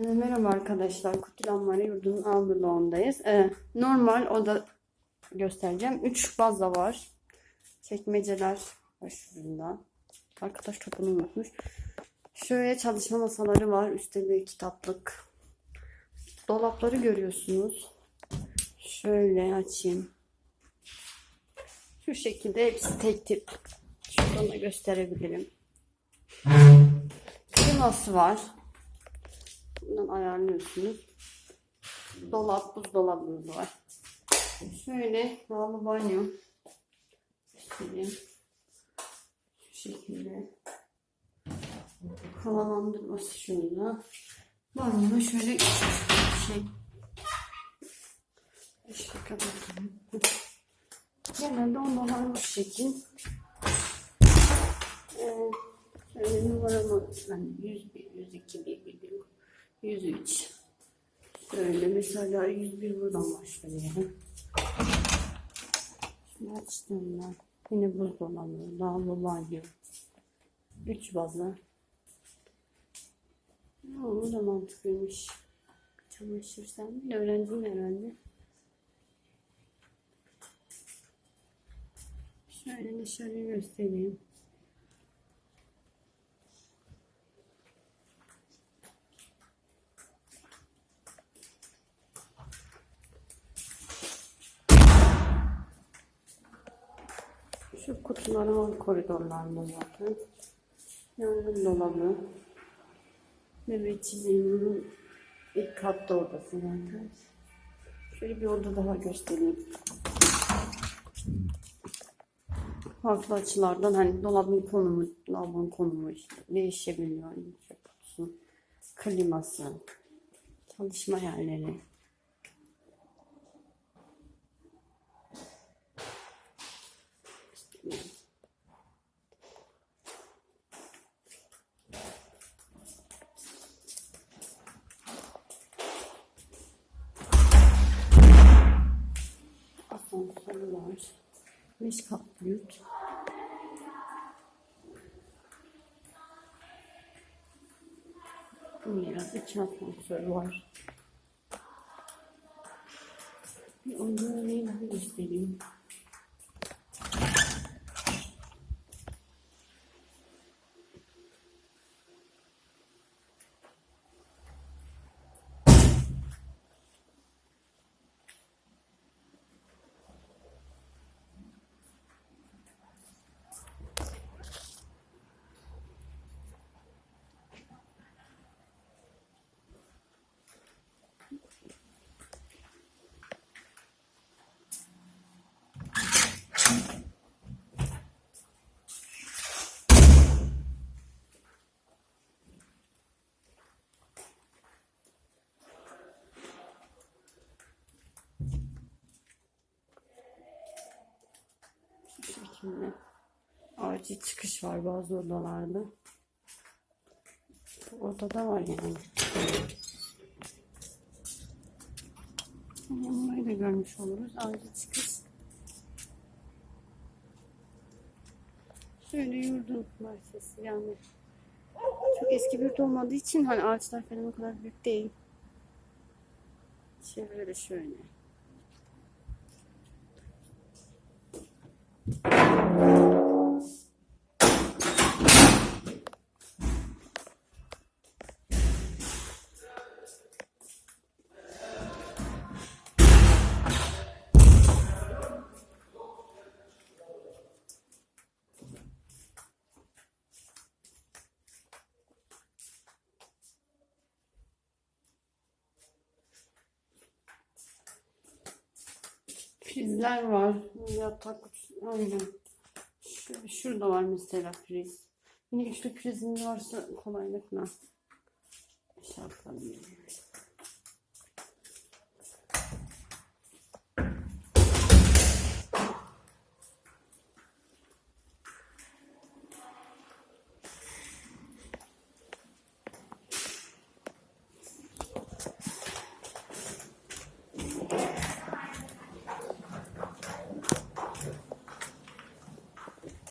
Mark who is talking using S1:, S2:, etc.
S1: Merhaba arkadaşlar. Kutilanmari yurdunun A bloğundayız. Ee, normal oda göstereceğim. 3 baza var. Çekmeceler şurada. Arkadaş topunu unutmuş. Şöyle çalışma masaları var. Üstte bir kitaplık. Dolapları görüyorsunuz. Şöyle açayım. Şu şekilde hepsi tek tip. Şuradan da gösterebilirim. Kliması var. Buradan ayarlıyorsunuz. Dolap, buzdolabımız var. Şöyle lavabo banyo. Göstereyim. Şu şekilde. Havalandırması şurada. Banyoda şöyle şey. Şöyle kapatalım. Genelde ondalar bu şekil. Ee, şöyle numaramı hani 101, 102, 101, 103. Şöyle mesela 101 buradan başlayalım. Şunu açtım ben. Yine buzdolabı, lavabo banyo. 3 bazı. O da mantıklıymış. Çamaşır sen de öğrendin herhalde. Şöyle dışarıyı göstereyim. Şu kutuları var koridorlarda zaten. Yangın dolabı. Nöbetçiliğin ilk katta odası zaten. Şöyle bir oda daha göstereyim. Farklı açılardan hani dolabın konumu, lavabonun konumu işte değişebiliyor. Kliması, çalışma yerleri. Asansörü var. Beş katlı yurt. Biraz iki asansör var. Bir onları daha göstereyim. Şekilde. Acil çıkış var bazı odalarda. Bu odada var yani. Burayı da görmüş oluruz. Acil çıkış. Şöyle yurdun bahçesi yani. Çok eski bir yurt olmadığı için hani ağaçlar falan o kadar büyük değil. Çevre şöyle. prizler var. Yatak aynen. Şurada var mesela priz. Yine güçlü prizin varsa kolaylıkla şey yapabilirim.